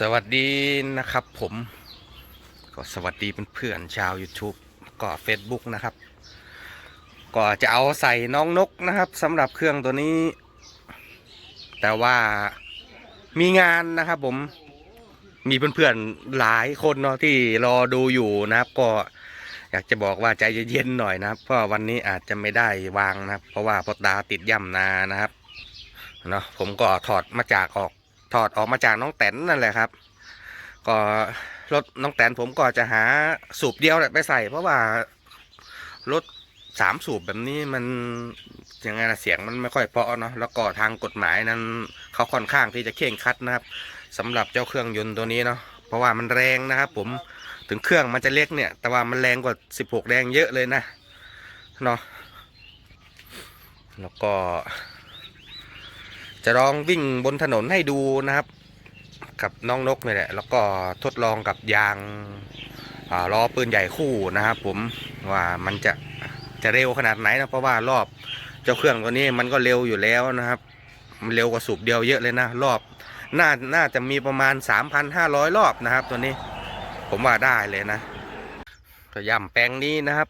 สวัสดีนะครับผม ก็สวัสดีเพื่อนๆชาว YouTube ก็ Facebook นะครับ ก็จะเอาใส่น้องนกนะครับสำหรับเครื่องตัวนี้ แต่ว่ามีงานนะครับผมมีเพื่อนๆหลายคนเนาะที่รอดูอยู่นะครับ ก็อยากจะบอกว่าใจเย็นๆหน่อยนะครับ เพราะวันนี้อาจจะไม่ได้วางนะครับ เพราะว่าพอตาติดย่ำนานะครับเนาะผมก็ถอดมาจากออก ถอดออกมาจากน้องแตนนั่นแหละครับ ก็รถน้องแตนผมก็จะหาสูบเดียวแหละไปใส่ เพราะว่ารถสามสูบแบบนี้มันยังไงนะเสียงมันไม่ค่อยเพาะเนาะแล้วก็ทางกฎหมายนั้นเขาค่อนข้างที่จะเข่งคัดนะครับสำหรับเจ้าเครื่องยนต์ตัวนี้เนาะเพราะว่ามันแรงนะครับ ผมถึงเครื่องมันจะเล็กเนี่ย แต่ว่ามันแรงกว่า 16 แรงเยอะเลยนะเนาะแล้วก็ จะลองวิ่งบนถนนให้ดูนะครับ กับน้องนกนี่แหละ แล้วก็ทดลองกับยางล้อปืนใหญ่คู่นะครับ ผมว่ามันจะจะเร็วขนาดไหนนะเพราะว่ารอบเจ้าเครื่องตัวนี้มันก็เร็วอยู่แล้วนะครับ มันเร็วกว่าสูบเดียวเยอะเลยนะ รอบน่าน่าจะมีประมาณ 3,500 รอบนะครับ ตัวนี้ ผมว่าได้เลยนะก็ย่ำแปลงนี้นะครับ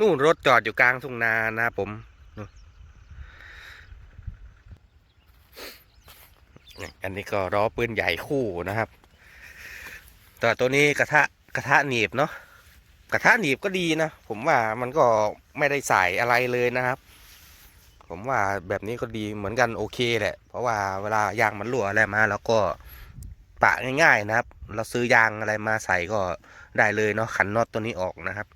นู่นรถจอดอยู่กลางทุ่งนานะครับผม อันนี้ก็ล้อปืนใหญ่คู่นะครับแต่ตัวนี้กระทะกระทะหนีบเนาะกระทะหนีบก็ดีนะ ผมว่ามันก็ไม่ได้ใส่อะไรเลยนะครับ ผมว่าแบบนี้ก็ดีเหมือนกันโอเคแหละ เพราะว่าเวลายางมันรั่วอะไรมา แล้วก็ปะง่ายๆนะครับ เราซื้อยางอะไรมาใส่ก็ได้เลยเนาะขันน็อตตัวนี้ออกนะครับ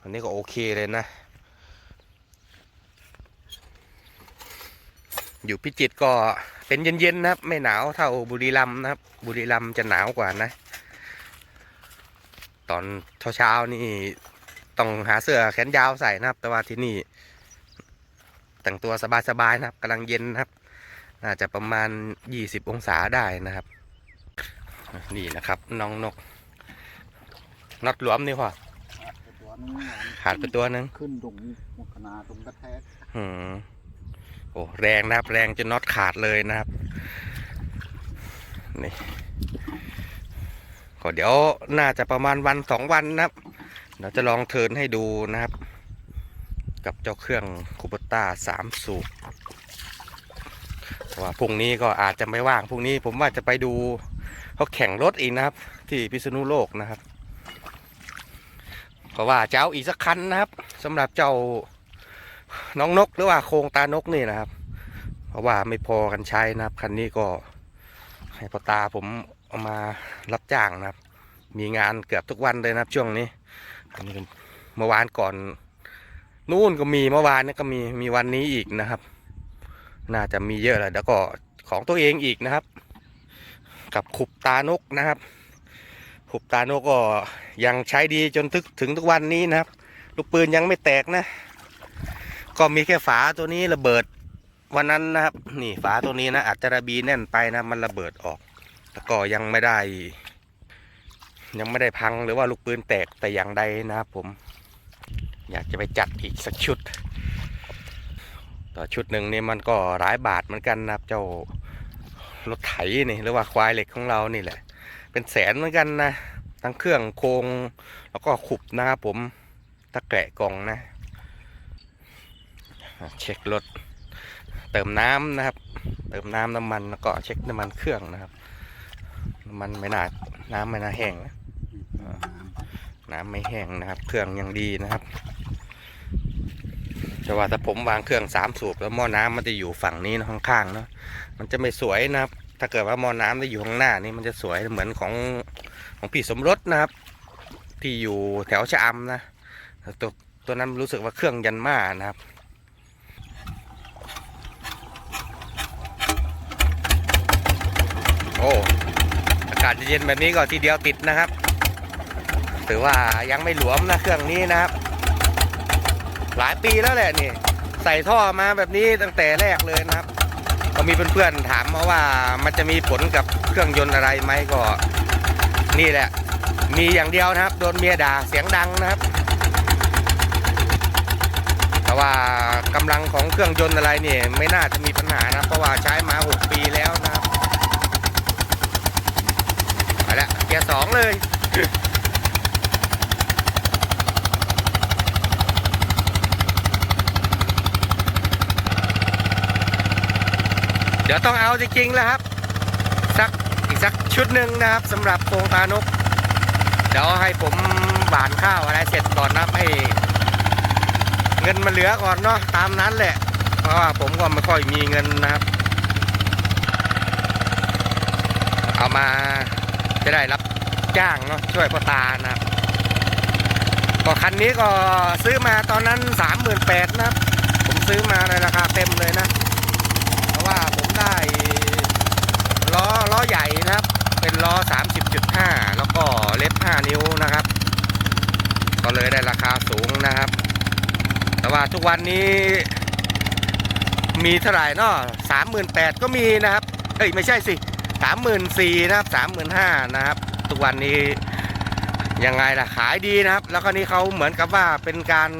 อันนี้ก็โอเคเลยนะ อยู่พิจิตก็ เป็นเย็นๆนะครับ ไม่หนาวเท่าบุรีรัมย์นะครับ บุรีรัมย์จะหนาวกว่านะ ตอนเช้าๆนี่ต้องหาเสื้อแขนยาวใส่นะครับ แต่ว่าที่นี่ แต่งตัวสบายๆนะครับกำลังเย็นนะครับน่าจะประมาณ 20 องศาได้นะครับ นี่นะครับน้องนกน็อตหลวมนี่พอตัวนึงขาดไปตัวหนึง ขึ้นตรงมกนาตรงกระแทกอืม โอ้แรงนะครับ แรงจนน็อตขาดเลยนะครับนี่ก็เดี๋ยวน่าจะประมาณวันสองวันนะครับเดี๋ยวจะลองเทินให้ดูนะครับ กับเจ้าเครื่องคูปต้าสามสูบว่าพรุ่งนี้ก็อาจจะไม่ว่างพรุ่งนี้ผมว่าจะไปดูเขาแข่งรถอีกนะครับ ที่พิษณุโลกนะครับ เพราะว่าจะเอาอีกสักคันนะครับสำหรับเจ้า น้องนกหรือว่าโครงตานกนี่นะครับ เพราะว่าไม่พอกันใช้นะครับคันนี้ก็ให้พ่อตาผมเอามารับจ้างนะครับ มีงานเกือบทุกวันเลยนะครับ ช่วงนี้อันนี้เมื่อวานก่อน นู่นก็มีเมื่อวานนี่ก็มีมีวันนี้อีกนะครับ น่าจะมีเยอะเลยแล้วก็ของตัวเองอีกนะครับ กับขุบตานกนะครับขุบตานกก็ยังใช้ดีจนถึงทุกวันนี้นะครับลูกปืนยังไม่แตกนะ ก็มีแค่ฝาตัวนี้ระเบิด วันนั้นนะครับ นี่ฝาตัวนี้นะอาจจะระบีแน่นไปนะ มันระเบิดออกแล้วก็ยังไม่ได้ ยังไม่ได้พังหรือว่าลูกปืนแตกแต่อย่างใดนะครับผม อยากจะไปจัดอีกสักชุด ต่อชุดหนึ่งนี่มันก็หลายบาทเหมือนกันนะครับ เจ้ารถไถนี่หรือว่าควายเหล็กของเรานี่แหละ เป็นแสนเหมือนกันนะทั้งเครื่องโครงแล้วก็ขุบนะครับผมตะแกะกล่องนะ เช็ครถ เติมน้ำนะครับ เติมน้ำน้ำมันแล้วก็เช็คน้ำมันเครื่องนะครับ น้ำมันไม่น่าน้ำไม่น่าแห้งนะน้ำไม่แห้งนะครับ เครื่องยังดีนะครับแต่ว่าถ้าผมวางเครื่องสามสูบแล้วหม้อน้ำมันจะอยู่ฝั่งนี้นะข้างๆเนาะมันจะไม่สวยนะครับ ถ้าเกิดว่าหม้อน้ำจะอยู่ข้างหน้านี่มันจะสวยเหมือนของของพี่สมรสนะครับ ที่อยู่แถวชะอำนะตัวตัวนั้นรู้สึกว่าเครื่องยันมานะครับ อ้อากาศเย็นแบบนี้ก็ทีเดียวติดนะครับถือว่ายังไม่หลวมนะเครื่องนี้นะครับ หลายปีแล้วแหละนี่ ใส่ท่อมาแบบนี้ตั้งแต่แรกเลยนะครับ ก็มีเพื่อนๆถามมาว่ามันจะมีผลกับเครื่องยนต์อะไรไหมก็ นี่แหละ มีอย่างเดียวนะครับ โดนเมียด่าเสียงดังนะครับ แต่ว่ากำลังของเครื่องยนต์อะไรเนี่ยไม่น่าจะมีปัญหานะเพราะว่าใช้มา 6 ปีแล้วนะครับ เลย เดี๋ยวต้องเอาจริงๆแล้วครับ สักอีกสักชุดหนึ่งนะครับสำหรับโครงตานก เดี๋ยวให้ผมหวานข้าวอะไรเสร็จก่อนนะให้เงินมันเหลือก่อนเนาะตามนั้นแหละ เพราะว่าผมก็ไม่ค่อยมีเงินนะครับ เอามาจะได้รับ จ้างเนาะช่วยพ่อตานะครับก็คันนี้ก็ซื้อมาตอนนั้นสามหมื่นแปดนะครับผมซื้อมาในราคาเต็มเลยนะ เพราะว่าผมได้ล้อล้อใหญ่นะครับ เป็นล้อ30.5แล้วก็เล็บ5นิ้วนะครับ ก็เลยได้ราคาสูงนะครับ แต่ว่าทุกวันนี้ มีเท่าไหร่เนาะ38,000ก็มีนะครับเอ้ยไม่ใช่สิ34,000นสี่นะครับ35,000นะครับ ทุกวันนี้ยังไงล่ะขายดีนะครับ แล้วก็นี้เขาเหมือนกับว่าเป็นการ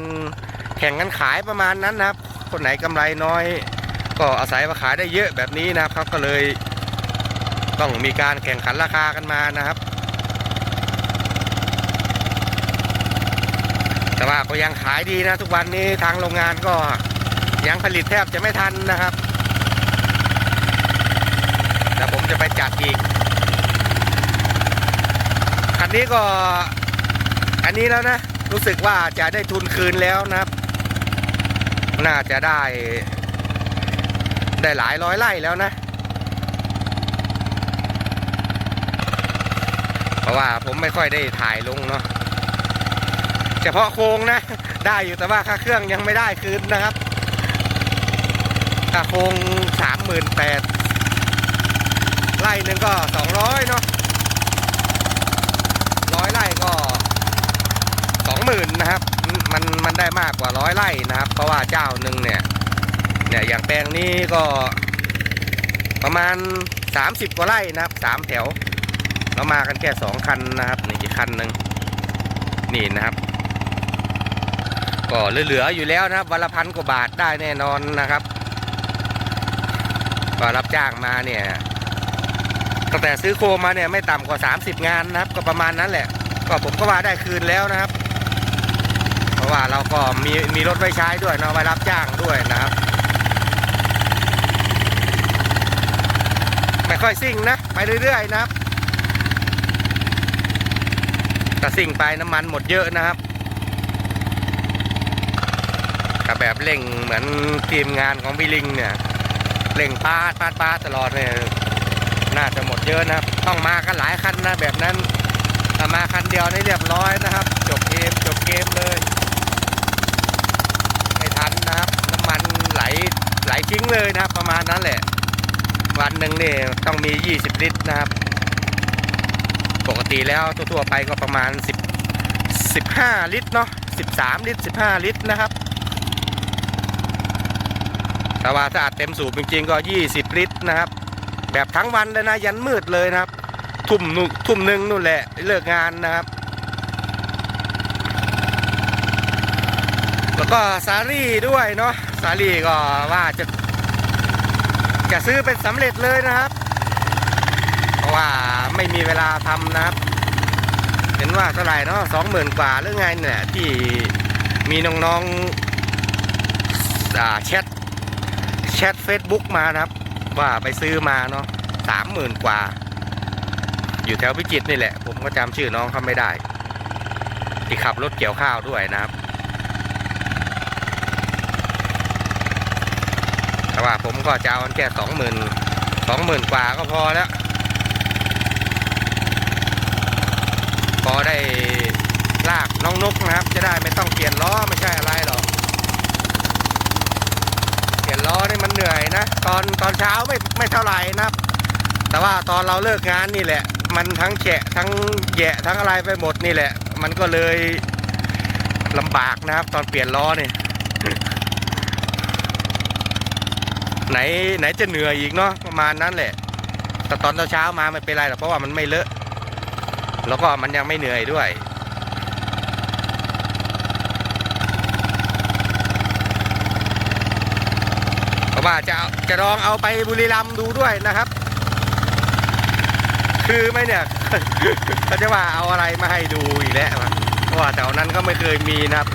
แข่งกันขายประมาณนั้นนะครับ คนไหนกำไรน้อย ก็อาศัยว่าขายได้เยอะแบบนี้นะครับเขาก็เลยต้องมีการแข่งขันราคากันมานะครับ แต่ว่าก็ยังขายดีนะทุกวันนี้ทางโรงงานก็ยังผลิตแทบจะไม่ทันนะครับแต่ผมจะไปจัดอีก นนี้ก็อันนี้แล้วนะ รู้สึกว่าจะได้ทุนคืนแล้วนะครับ น่าจะได้ ได้หลายร้อยไร่แล้วนะ เพราะว่าผมไม่ค่อยได้ถ่ายลงเนาะเฉพาะโครงนะ ได้อยู่แต่ว่าค่าเครื่องยังไม่ได้คืนนะครับค่าโครงสามหมื่นแปดไร่หนึ่งก็สองร้อยเนาะร้อยไร่ก็สอง หมื่นนะครับ มันมันได้มากกว่าร้อยไร่นะครับ เพราะว่าเจ้าหนึ่งเนี่ย เนี่ยอย่างแปลงนี้ก็ประมาณ 30 กว่าไร่นะครับสามแถว เรามากันแค่สองคันนะครับนี่อีกคันหนึ่งนี่นะครับ ก็เหลือๆอยู่แล้วนะครับวันละพันกว่าบาทได้แน่นอนนะครับ ก็รับจ้างมาเนี่ยตั้งแต่ซื้อโคมาเนี่ยไม่ต่ำกว่า 30 งานนะครับ ก็ประมาณนั้นแหละ ก็ผมก็ว่าได้คืนแล้วนะครับ ราะว่าเราก็มีมีรถไว้ใช้ด้วยเนาะไว้รับจ้างด้วยนะครับ ไม่ค่อยซิ่งนะ ไปเรื่อย ๆ นะครับแต่ซิ่งไปน้ำมันหมดเยอะนะครับกับแบบเร่งเหมือนทีมงานของพี่ลิงเนี่ยเร่งปาดปาดปาดตลอดเนี่ยน่าจะหมดเยอะนะครับ ต้องมากันหลายคันนะแบบนั้นถ้ามาคันเดียวนี่เรียบร้อยนะครับ จบเกมจบเกมเลย ไม่ทันนะครับ น้ำมันไหลไหลทิ้ง เลยนะครับ ประมาณนั้นแหละ วันหนึ่งนี่ต้องมี 20 ลิตรนะครับ ปกติแล้วทั่วๆไปก็ประมาณ 10 15 ลิตรเนาะ13 ลิตร 15 ลิตรนะครับแต่ว่าถ้าอัดเต็มสูบจริงๆก็ 20 ลิตรนะครับ แบบทั้งวันเลยนะยันมืดเลยนะครับ ทุ่มนุทุ่มหนึ่งนู่นแหละเลิกงานนะครับ แล้วก็สาลี่ด้วยเนาะสาลี่ก็ว่าจะ จะซื้อเป็นสำเร็จเลยนะครับ เพราะว่าไม่มีเวลาทำนะครับ เห็นว่าเท่าไหร่เนาะสองหมื่นกว่าหรือไงเนี่ยที่มีน้องๆแชทแชทเฟซบุ๊กมานะครับ ว่าไปซื้อมาเนาะสามหมื่นกว่า อยู่แถวพิจิตรนี่แหละ ผมก็จำชื่อน้องเขาไม่ได้ ที่ขับรถเกี่ยวข้าวด้วยนะครับ แต่ว่าผมก็จะเอาแค่สองหมื่นสองหมื่นกว่าก็พอแล้ว พอได้ลากน้องนกนะครับ จะได้ไม่ต้องเปลี่ยนล้อไม่ใช่อะไรหรอก เปลี่ยนล้อนี่มันเหนื่อยนะ ตอนตอนเช้าไม่ไม่เท่าไหร่นะครับ แต่ว่าตอนเราเลิกงานนี่แหละ มันทั้งแฉะทั้งแยะทั้งอะไรไปหมดนี่แหละ มันก็เลยลำบากนะครับ ตอนเปลี่ยนล้อนี่ ไหนไหนจะเหนื่อยอีกเนาะประมาณนั้นแหละ แต่ตอนเช้ามาไม่เป็นไรหรอกเพราะว่ามันไม่เลอะ แล้วก็มันยังไม่เหนื่อยด้วยเพราะว่าจะจะลองเอาไปบุรีรัมย์ดูด้วยนะครับ คือไหมเนี่ยเขาจะว่าเอาอะไรมาให้ดูอีกแล้วเพราะว่าแถวนั้นก็ไม่เคยมีนะครับ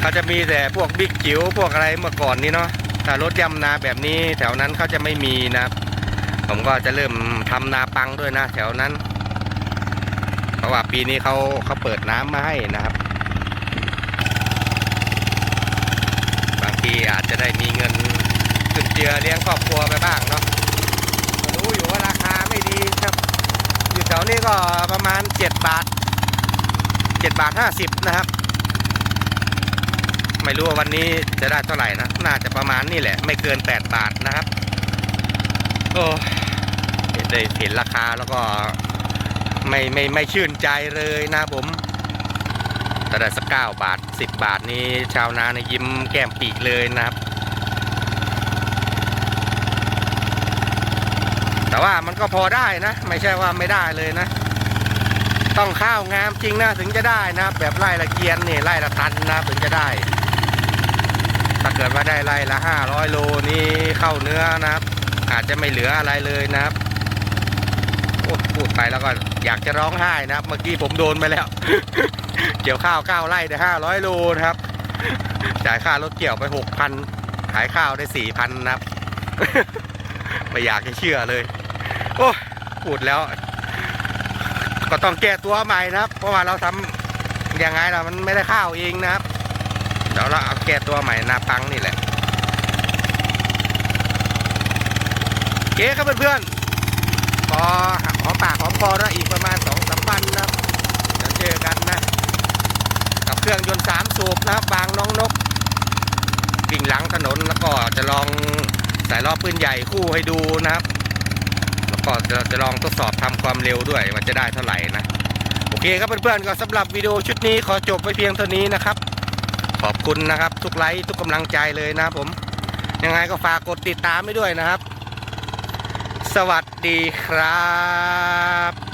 เขาจะมีแต่พวกบิ๊กจิ๋วพวกอะไรเมื่อก่อนนี้เนาะ แต่รถยำนาแบบนี้แถวนั้นเขาจะไม่มีนะครับผมก็จะเริ่มทำนาปังด้วยนะ แถวนั้น เพราะว่าปีนี้เขาเขาเปิดน้ำมาให้นะครับ บางทีอาจจะได้มีเงินจุนเจือเลี้ยงครอบครัวไปบ้างเนาะรู้อยู่ว่าราคาไม่ดีครับ อยู่แถวนี้ก็ประมาณ 7 บาท 7 บาท 50 นะครับ ไม่รู้ว่าวันนี้จะได้เท่าไหร่นะ น่าจะประมาณนี่แหละ ไม่เกิน 8 บาทนะครับ โอ้ได้เห็นราคาแล้วก็ไม่ไม่ไม่ชื่นใจเลยนะผมแต่ได้สักเก้าบาท 10 บาทนี้ชาวนาในยิ้มแก้มปีกเลยนะครับ แต่ว่ามันก็พอได้นะ ไม่ใช่ว่าไม่ได้เลยนะ ต้องข้าวงามจริงนะถึงจะได้นะแบบไร่ละเกียนนี่ไร่ละตันนะถึงจะได้ กิดว่าได้ไร่ละห้าร้อยโลนี่เข้าเนื้อนะครับ อาจจะไม่เหลืออะไรเลยนะครับพูดไปแล้วก็อยากจะร้องไห้นะครับ เมื่อกี้ผมโดนไปแล้ว เกี่ยวข้าวเก้าไร่ได้ห้าร้อยโลนะครับ จ่ายค่ารถเกี่ยวไปหกพันขายข้าวได้สี่พันนะครับ ไม่อยากจะเชื่อเลย โอ้พูดแล้ว ก็ต้องแก้ตัวใหม่นะครับ เพราะว่าเราทำยังไงล่ะมันไม่ได้ข้าวเองนะครับ เดี๋ยวเราเอาแก้ตัวใหม่นาปังนี่แหละโอเคครับเพื่อนๆพอหอมปากหอมคอนะอีกประมาณสองสามวันนะครับเดี๋ยวเจอกันนะ กับเครื่องยนต์สามสูบนะบางน้องนกวิ่งหลังถนนแล้วก็จะลองใส่ล้อปืนใหญ่คู่ให้ดูนะครับแล้วก็จะจะลองทดสอบทำความเร็วด้วยว่าจะได้เท่าไหร่นะ โอเคครับเพื่อนๆก็สำหรับวิดีโอชุดนี้ขอจบไว้เพียงเท่านี้นะครับ ขอบคุณนะครับ ทุกไลค์ทุกกำลังใจเลยนะครับผมยังไงก็ฝากกดติดตามไว้ด้วยนะครับ สวัสดีครับ